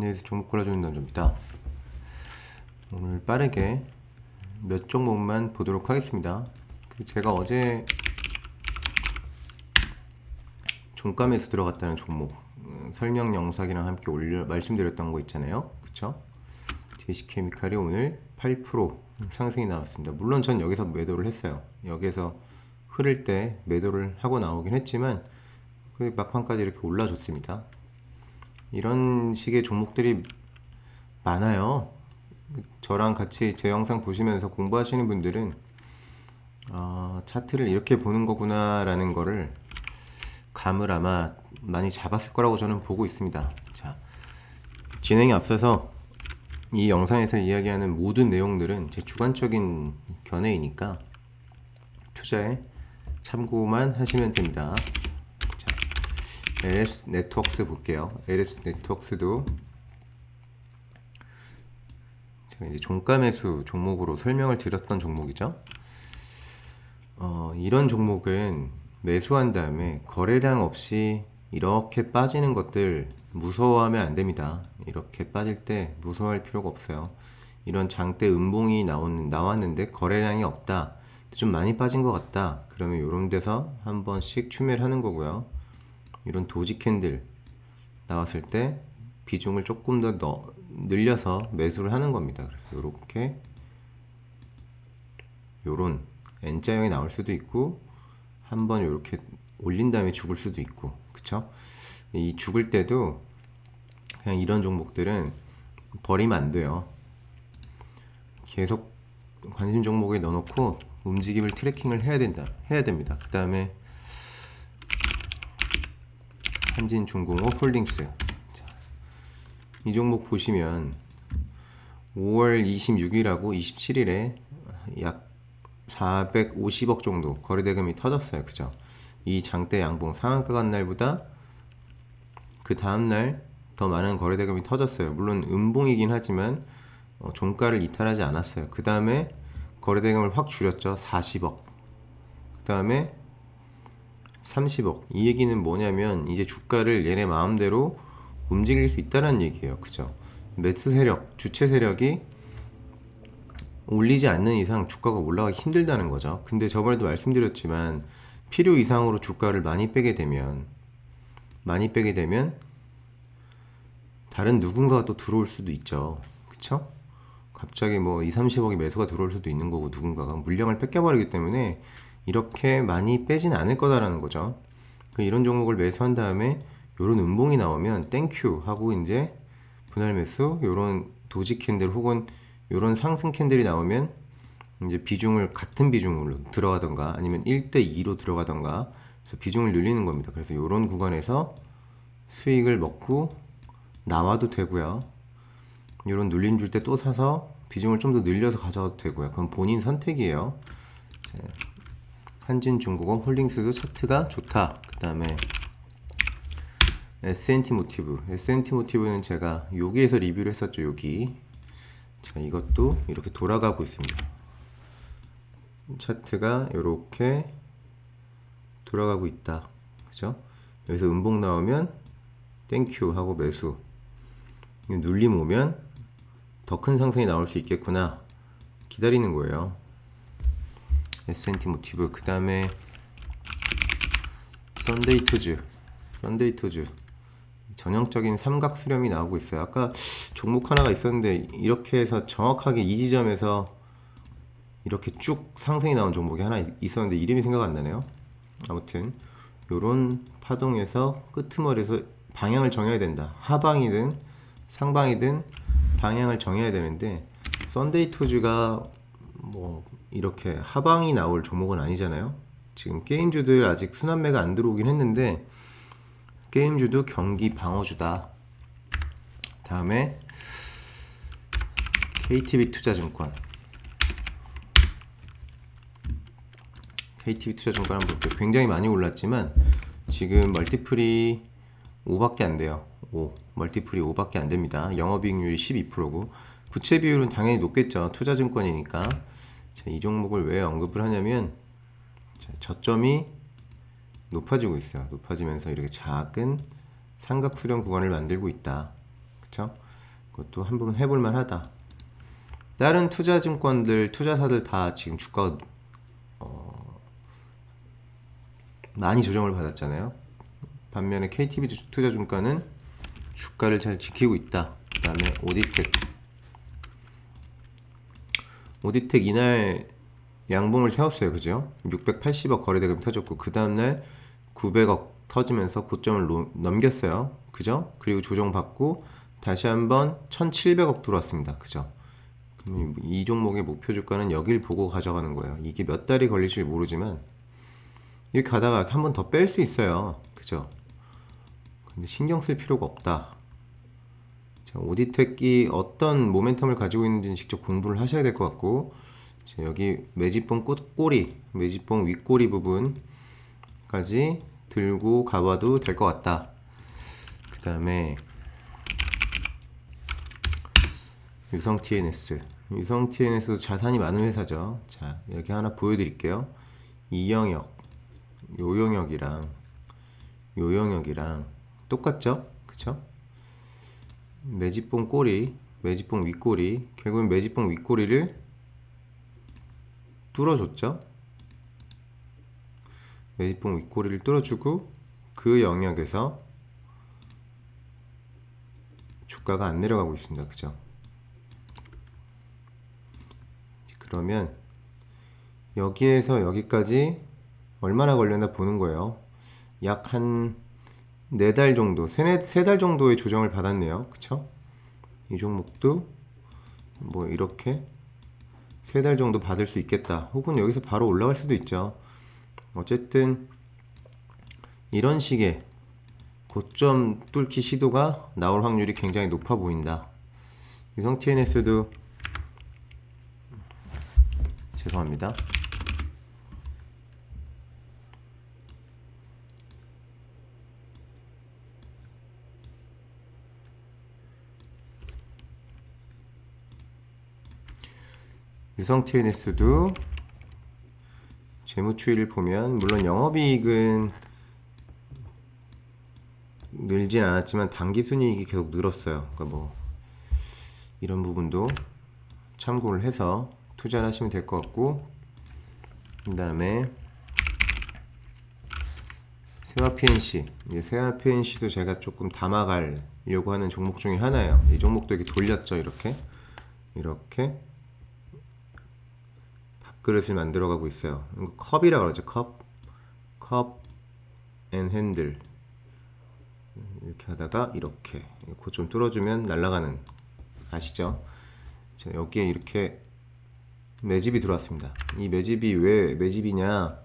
빈내에서 종목 골라주는 남자입니다. 오늘 빠르게 몇 종목만 보도록 하겠습니다. 그 제가 어제 종감에서 들어갔다는 종목 음, 설명 영상이랑 함께 올려 말씀드렸던 거 있잖아요. 그쵸? 제시케미칼이 오늘 8% 상승이 나왔습니다. 물론 전 여기서 매도를 했어요. 여기서 흐를 때 매도를 하고 나오긴 했지만 그 막판까지 이렇게 올라줬습니다. 이런 식의 종목들이 많아요. 저랑 같이 제 영상 보시면서 공부하시는 분들은 어, 차트를 이렇게 보는 거구나라는 거를 감을 아마 많이 잡았을 거라고 저는 보고 있습니다. 자, 진행에 앞서서 이 영상에서 이야기하는 모든 내용들은 제 주관적인 견해이니까 투자에 참고만 하시면 됩니다. 자, LS 네트워크스 볼게요. LS 네트워크스도 제가 이제 종가 매수 종목으로 설명을 드렸던 종목이죠. 어, 이런 종목은 매수한 다음에 거래량 없이 이렇게 빠지는 것들 무서워하면 안 됩니다. 이렇게 빠질 때 무서워할 필요가 없어요. 이런 장대 음봉이 나오는, 나왔는데 거래량이 없다. 좀 많이 빠진 것 같다. 그러면 이런 데서 한 번씩 추매를 하는 거고요. 이런 도지 캔들 나왔을 때 비중을 조금 더 넣, 늘려서 매수를 하는 겁니다. 그래서 이렇게 요런 N자형이 나올 수도 있고 한번 이렇게 올린 다음에 죽을 수도 있고 그쵸? 이 죽을 때도 그냥 이런 종목들은 버리면 안 돼요. 계속 관심 종목에 넣어놓고 움직임을 트래킹을 해야 된다. 해야 됩니다. 그 다음에 한진중공업 홀딩스. 자, 이 종목 보시면 5월 26일하고 27일에 약 450억 정도 거래대금이 터졌어요. 그죠? 이 장대 양봉 상한가 간 날보다 그 다음날 더 많은 거래대금이 터졌어요. 물론 음봉이긴 하지만 어, 종가를 이탈하지 않았어요. 그 다음에 거래대금을 확 줄였죠. 40억. 그 다음에 30억. 이 얘기는 뭐냐면 이제 주가를 얘네 마음대로 움직일 수 있다는 얘기예요. 그죠? 매수 세력, 주체 세력이 올리지 않는 이상 주가가 올라가기 힘들다는 거죠. 근데 저번에도 말씀드렸지만 필요 이상으로 주가를 많이 빼게 되면 많이 빼게 되면 다른 누군가가 또 들어올 수도 있죠. 그쵸? 갑자기 뭐 2, 30억이 매수가 들어올 수도 있는 거고 누군가가 물량을 뺏겨버리기 때문에 이렇게 많이 빼진 않을 거다라는 거죠. 그 이런 종목을 매수한 다음에 이런 음봉이 나오면 땡큐 하고 이제 분할 매수 이런 도지 캔들 혹은 이런 상승 캔들이 나오면 이제 비중을 같은 비중으로 들어가던가 아니면 1대 2로 들어가던가 그래서 비중을 늘리는 겁니다. 그래서 이런 구간에서 수익을 먹고 나와도 되고요. 이런 눌림 줄 때 또 사서 비중을 좀 더 늘려서 가져가도 되고요. 그건 본인 선택이에요. 한진중공업 홀딩스도 차트가 좋다. 그 다음에 S&T 모티브. S&T 모티브는 제가 여기에서 리뷰를 했었죠. 여기. 자, 이것도 이렇게 돌아가고 있습니다. 차트가 이렇게 돌아가고 있다. 그죠? 여기서 음봉 나오면 땡큐 하고 매수. 눌림 오면 더 큰 상승이 나올 수 있겠구나. 기다리는 거예요. S&T 모티브. 그 다음에 썬데이 투즈. 썬데이 투즈. 전형적인 삼각 수렴이 나오고 있어요. 아까 종목 하나가 있었는데 이렇게 해서 정확하게 이 지점에서 이렇게 쭉 상승이 나온 종목이 하나 있었는데 이름이 생각 안 나네요. 아무튼 요런 파동에서 끄트머리에서 방향을 정해야 된다. 하방이든 상방이든 방향을 정해야 되는데 썬데이 투즈가 뭐 이렇게 하방이 나올 종목은 아니잖아요. 지금 게임주들 아직 순환매가 안 들어오긴 했는데 게임주도 경기 방어주다. 다음에 KTB 투자증권. KTB 투자증권 한번 볼게요. 굉장히 많이 올랐지만 지금 멀티플이 5밖에 안 돼요. 5. 멀티플이 5밖에 안 됩니다. 영업이익률이 12%고 부채 비율은 당연히 높겠죠. 투자증권이니까. 자, 이 종목을 왜 언급을 하냐면 자, 저점이 높아지고 있어요. 높아지면서 이렇게 작은 삼각 수렴 구간을 만들고 있다. 그쵸? 그것도 한번 해볼 만 하다. 다른 투자 증권들, 투자사들 다 지금 주가 어, 많이 조정을 받았잖아요. 반면에 KTB 투자증권은 주가를 잘 지키고 있다. 그 다음에 오디텍. 오디텍 이날 양봉을 세웠어요. 그죠? 680억 거래대금이 터졌고 그 다음날 900억 터지면서 고점을 노- 넘겼어요. 그죠? 그리고 조정받고 다시 한번 1700억 들어왔습니다. 그죠? 이 종목의 목표 주가는 여길 보고 가져가는 거예요. 이게 몇 달이 걸릴지 모르지만 이렇게 가다가 한 번 더 뺄 수 있어요. 그죠? 근데 신경 쓸 필요가 없다. 자, 오디텍이 어떤 모멘텀을 가지고 있는지는 직접 공부를 하셔야 될 것 같고 자, 여기 매집봉 꽃 꼬리, 매집봉 윗꼬리 부분까지 들고 가봐도 될 것 같다. 그 다음에 유성 TNS. 유성 TNS도 자산이 많은 회사죠. 자, 여기 하나 보여드릴게요. 이 영역, 요 영역이랑 요 영역이랑 똑같죠? 그쵸? 매집봉 꼬리, 매집봉 윗꼬리, 결국엔 매집봉 윗꼬리를 뚫어줬죠? 매집봉 윗꼬리를 뚫어주고 그 영역에서 주가가 안 내려가고 있습니다. 그죠? 그러면 여기에서 여기까지 얼마나 걸렸나 보는 거예요. 약 한 네 달 정도, 세네 세달 정도의 조정을 받았네요. 그쵸? 이 종목도 뭐 이렇게 세 달 정도 받을 수 있겠다. 혹은 여기서 바로 올라갈 수도 있죠. 어쨌든 이런 식의 고점 뚫기 시도가 나올 확률이 굉장히 높아 보인다. 유성 TNS도 죄송합니다. 유성 TNS도 재무추이를 보면 물론 영업이익은 늘진 않았지만 당기 순이익이 계속 늘었어요. 그러니까 뭐 이런 부분도 참고를 해서 투자를 하시면 될 것 같고 그 다음에 세화 PNC 세화 PNC도 제가 조금 담아가려고 하는 종목 중에 하나예요. 이 종목도 이렇게 돌렸죠. 이렇게 이렇게 밥 그릇을 만들어가고 있어요. 이거 컵이라 그러죠. 컵, 컵, 앤 핸들 이렇게 하다가 이렇게 그좀 뚫어주면 날아가는 아시죠? 자, 여기에 이렇게 매집이 들어왔습니다. 이 매집이 왜 매집이냐?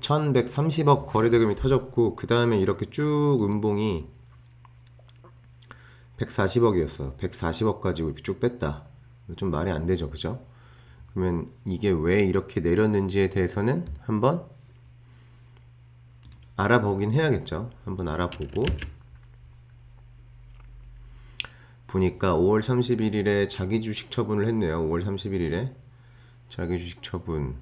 1130억 거래대금이 터졌고 그 다음에 이렇게 쭉 음봉이 140억이었어. 140억까지 이렇게 쭉 뺐다. 좀 말이 안 되죠, 그죠? 그러면 이게 왜 이렇게 내렸는지에 대해서는 한번 알아보긴 해야겠죠. 한번 알아보고 보니까 5월 31일에 자기 주식 처분을 했네요. 5월 31일에 자기 주식 처분.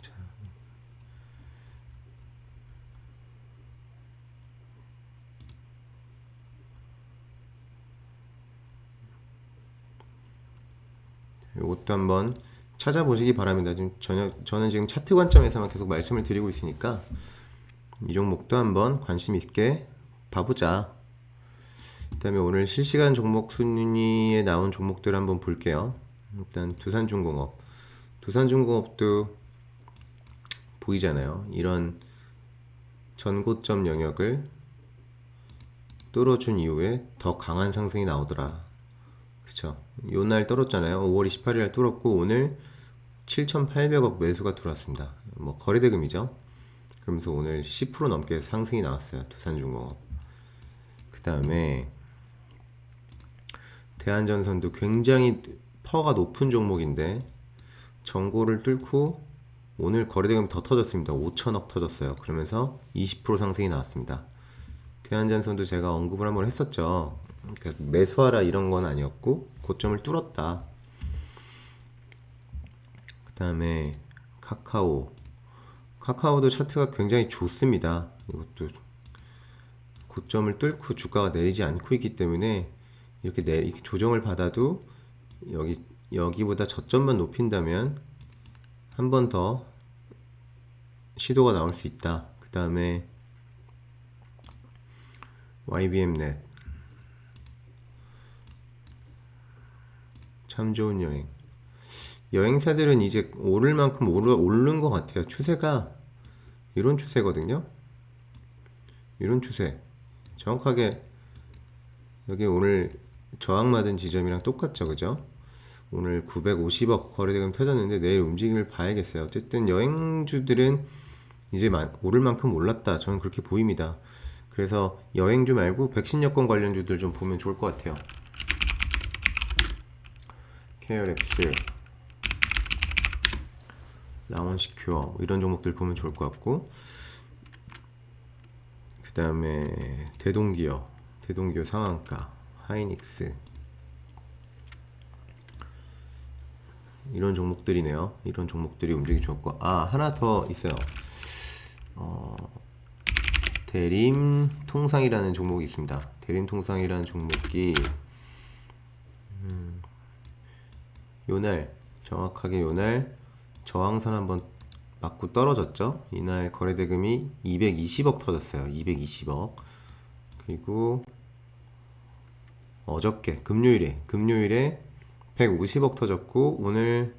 자. 이것도 한번 찾아보시기 바랍니다. 지금 전혀, 저는 지금 차트 관점에서만 계속 말씀을 드리고 있으니까 이 종목도 한번 관심 있게 봐보자. 그다음에 오늘 실시간 종목 순위에 나온 종목들 한번 볼게요. 일단 두산중공업, 두산중공업도 보이잖아요. 이런 전고점 영역을 뚫어준 이후에 더 강한 상승이 나오더라. 그쵸? 요날 뚫었잖아요. 5월 28일 날 뚫었고 오늘 7,800억 매수가 들어왔습니다. 뭐 거래대금이죠. 그러면서 오늘 10% 넘게 상승이 나왔어요. 두산중공업. 그 다음에 대한전선도 굉장히 퍼가 높은 종목인데 전고를 뚫고 오늘 거래대금이 더 터졌습니다. 5천억 터졌어요. 그러면서 20% 상승이 나왔습니다. 대한전선도 제가 언급을 한번 했었죠. 그러니까 매수하라 이런 건 아니었고 고점을 뚫었다. 그 다음에 카카오 카카오도 차트가 굉장히 좋습니다. 이것도 고점을 뚫고 주가가 내리지 않고 있기 때문에 이렇게 내 이렇게 조정을 받아도 여기 여기보다 저점만 높인다면 한 번 더 시도가 나올 수 있다. 그 다음에 YBM 참 좋은 여행. 여행사들은 이제 오를 만큼 오르, 오른 것 같아요. 추세가 이런 추세거든요. 이런 추세. 정확하게 여기 오늘 저항받은 지점이랑 똑같죠, 그죠? 오늘 950억 거래대금 터졌는데 내일 움직임을 봐야겠어요. 어쨌든 여행주들은 이제 만- 오를 만큼 올랐다. 저는 그렇게 보입니다. 그래서 여행주 말고 백신 여권 관련주들 좀 보면 좋을 것 같아요. 케어랩스, 라원시큐어 뭐 이런 종목들 보면 좋을 것 같고 그 다음에 대동기어, 대동기어 상한가, 하이닉스 이런 종목들이네요. 이런 종목들이 움직이 좋고 아 하나 더 있어요. 어, 대림 통상이라는 종목이 있습니다. 대림 통상이라는 종목이 음, 요날 정확하게 요날 저항선 한번 맞고 떨어졌죠. 이날 거래대금이 220억 터졌어요. 220억. 그리고 어저께 금요일에 금요일에 150억 터졌고 오늘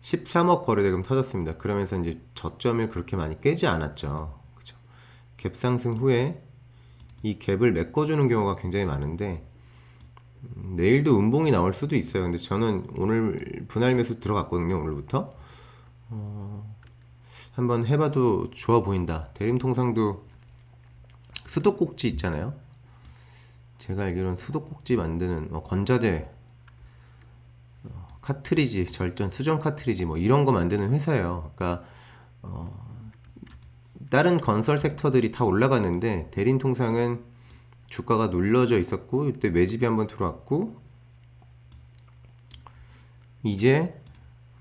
13억 거래대금 터졌습니다. 그러면서 이제 저점을 그렇게 많이 깨지 않았죠. 그죠? 갭 상승 후에 이 갭을 메꿔주는 경우가 굉장히 많은데 음, 내일도 음봉이 나올 수도 있어요. 근데 저는 오늘 분할 매수 들어갔거든요. 오늘부터 어, 한번 해봐도 좋아 보인다. 대림통상도 수도꼭지 있잖아요. 제가 알기로는 수도꼭지 만드는 어, 건자재 어, 카트리지 절전 수정 카트리지 뭐 이런 거 만드는 회사예요. 그러니까 어, 다른 건설 섹터들이 다 올라갔는데 대림통상은 주가가 눌러져 있었고 이때 매집이 한번 들어왔고 이제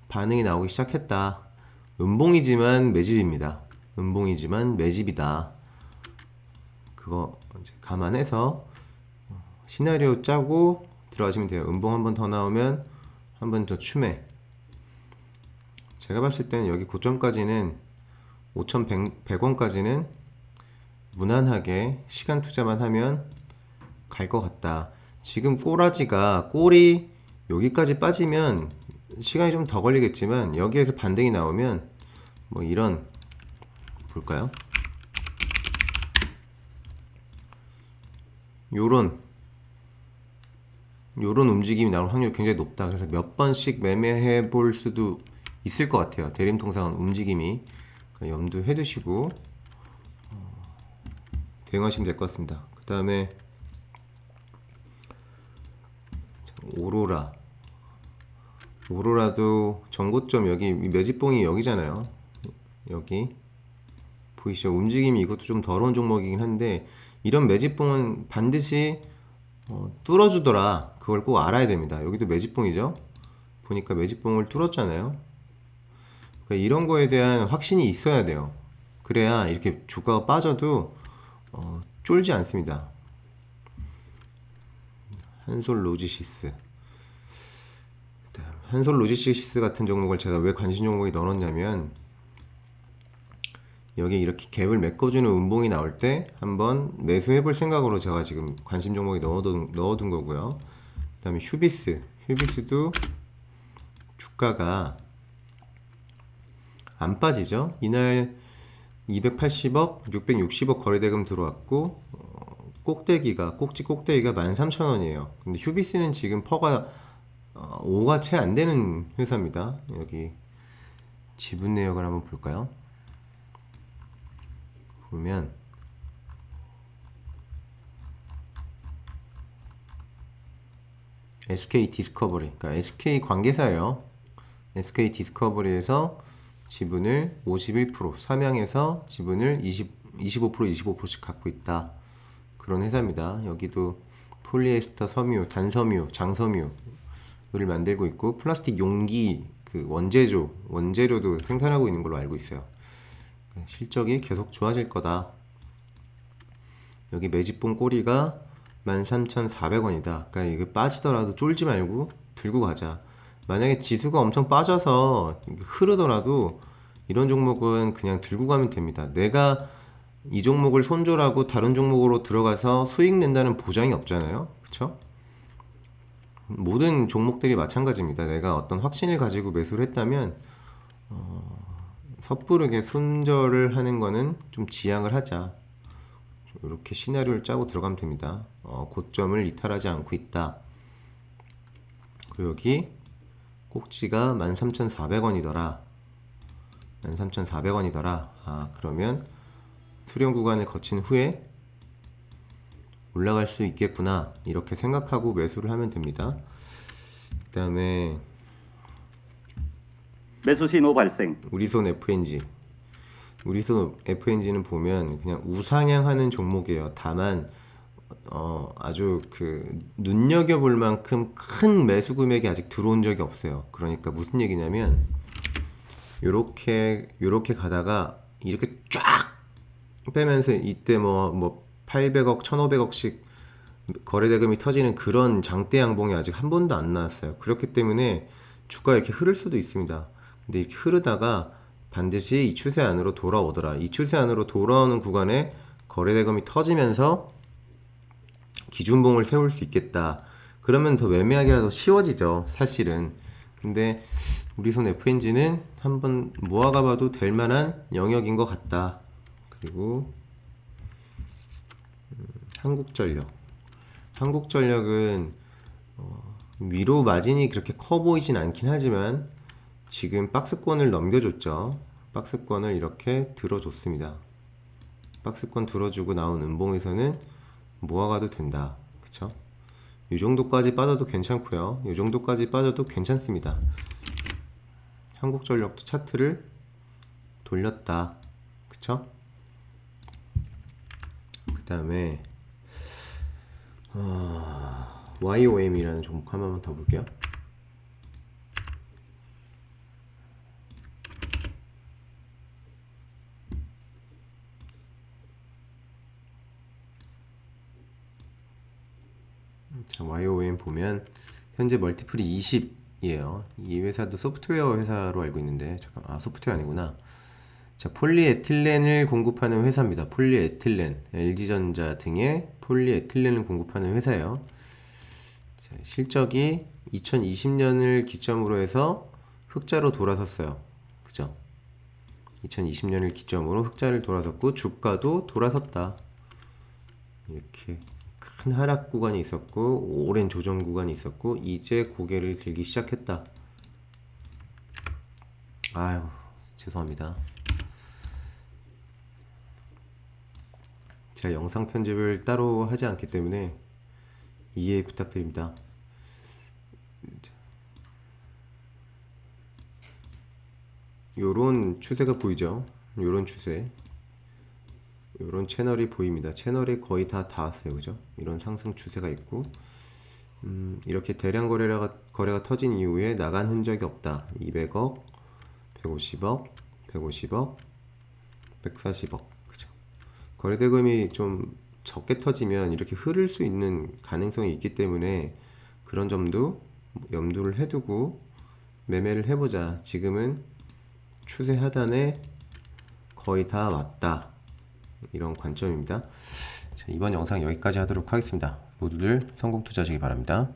반응이 나오기 시작했다. 음봉이지만 매집입니다. 음봉이지만 매집이다. 그거 감안해서 어, 시나리오 짜고 들어가시면 돼요. 음봉 한 번 더 나오면 한 번 더 추매. 제가 봤을 때는 여기 고점까지는 5,100원까지는 무난하게 시간 투자만 하면 갈 것 같다. 지금 꼬라지가 꼬리 여기까지 빠지면 시간이 좀 더 걸리겠지만 여기에서 반등이 나오면 뭐 이런 볼까요? 요런 요런 움직임이 나올 확률이 굉장히 높다. 그래서 몇 번씩 매매해 볼 수도 있을 것 같아요. 대림통상은 움직임이 염두해 두시고 어, 대응하시면 될 것 같습니다. 그 다음에 오로라 오로라도 전고점 여기 매집봉이 여기잖아요. 여기 보이시죠? 움직임이 이것도 좀 더러운 종목이긴 한데 이런 매집봉은 반드시 어, 뚫어주더라. 그걸 꼭 알아야 됩니다. 여기도 매집봉이죠. 보니까 매집봉을 뚫었잖아요. 그러니까 이런 거에 대한 확신이 있어야 돼요. 그래야 이렇게 주가가 빠져도 어, 쫄지 않습니다. 한솔 로지시스. 한솔 로지시스 같은 종목을 제가 왜 관심 종목에 넣어놨냐면 여기 이렇게 갭을 메꿔주는 음봉이 나올 때 한번 매수해 볼 생각으로 제가 지금 관심 종목에 넣어둔, 넣어둔 거고요. 그 다음에 휴비스. 휴비스도 주가가 안 빠지죠. 이날 280억, 660억 거래대금 들어왔고 어, 꼭대기가 꼭지 꼭대기가 13,000원이에요. 근데 휴비스는 지금 퍼가 어, 5가 채 안 되는 회사입니다. 여기 지분 내역을 한번 볼까요? 보면 SK 디스커버리, 그러니까 SK 관계사예요. SK 디스커버리에서 지분을 51%, 삼양에서 지분을 20, 25% 25%씩 갖고 있다. 그런 회사입니다. 여기도 폴리에스터 섬유, 단섬유, 장섬유를 만들고 있고 플라스틱 용기 그 원재료, 원재료도 생산하고 있는 걸로 알고 있어요. 실적이 계속 좋아질 거다. 여기 매집봉 꼬리가 13,400원이다. 그러니까 이거 빠지더라도 쫄지 말고 들고 가자. 만약에 지수가 엄청 빠져서 흐르더라도 이런 종목은 그냥 들고 가면 됩니다. 내가 이 종목을 손절하고 다른 종목으로 들어가서 수익 낸다는 보장이 없잖아요. 그쵸? 모든 종목들이 마찬가지입니다. 내가 어떤 확신을 가지고 매수를 했다면 어, 섣부르게 손절을 하는 거는 좀 지양을 하자. 이렇게 시나리오를 짜고 들어가면 됩니다. 어, 고점을 이탈하지 않고 있다. 그리고 여기 꼭지가 13,400원이더라. 13,400원이더라. 아, 그러면 수렴 구간을 거친 후에 올라갈 수 있겠구나. 이렇게 생각하고 매수를 하면 됩니다. 그 다음에 매수 신호 발생. 우리손 FNG. 우리손 FNG는 보면 그냥 우상향하는 종목이에요. 다만 어, 아주 그 눈여겨볼 만큼 큰 매수 금액이 아직 들어온 적이 없어요. 그러니까 무슨 얘기냐면 요렇게 요렇게 가다가 이렇게 쫙 빼면서 이때 뭐뭐 800억, 1,500억씩 거래 대금이 터지는 그런 장대 양봉이 아직 한 번도 안 나왔어요. 그렇기 때문에 주가 이렇게 흐를 수도 있습니다. 근데 이렇게 흐르다가 반드시 이 추세 안으로 돌아오더라. 이 추세 안으로 돌아오는 구간에 거래 대금이 터지면서 기준봉을 세울 수 있겠다. 그러면 더 매매하기가 더 쉬워지죠. 사실은. 근데 우리 손 FNG는 한번 모아가 봐도 될 만한 영역인 것 같다. 그리고 음, 한국전력. 한국전력은 어, 위로 마진이 그렇게 커 보이진 않긴 하지만 지금 박스권을 넘겨줬죠. 박스권을 이렇게 들어줬습니다. 박스권 들어주고 나온 음봉에서는 모아가도 된다. 그쵸? 이 정도까지 빠져도 괜찮고요. 이 정도까지 빠져도 괜찮습니다. 한국전력도 차트를 돌렸다. 그쵸? 그 다음에 어, YOM이라는 종목 한 번만 더 볼게요. 자, YOM 보면 현재 멀티플이 20이에요. 이 회사도 소프트웨어 회사로 알고 있는데 잠깐 아 소프트웨어 아니구나. 자, 폴리에틸렌을 공급하는 회사입니다. 폴리에틸렌, LG전자 등의 폴리에틸렌을 공급하는 회사예요. 자, 실적이 2020년을 기점으로 해서 흑자로 돌아섰어요. 그죠? 2020년을 기점으로 흑자를 돌아섰고 주가도 돌아섰다. 이렇게 큰 하락 구간이 있었고 오랜 조정 구간이 있었고 이제 고개를 들기 시작했다. 아유 죄송합니다. 제가 영상 편집을 따로 하지 않기 때문에 이해 부탁드립니다. 요런 추세가 보이죠? 요런 추세. 요런 채널이 보입니다. 채널이 거의 다 닿았어요. 그죠? 이런 상승 추세가 있고 음, 이렇게 대량 거래가 거래가 터진 이후에 나간 흔적이 없다. 200억, 150억, 150억, 140억. 그죠? 거래 대금이 좀 적게 터지면 이렇게 흐를 수 있는 가능성이 있기 때문에 그런 점도 염두를 해두고 매매를 해보자. 지금은 추세 하단에 거의 다 왔다. 이런 관점입니다. 자, 이번 영상 여기까지 하도록 하겠습니다. 모두들 성공 투자하시기 바랍니다.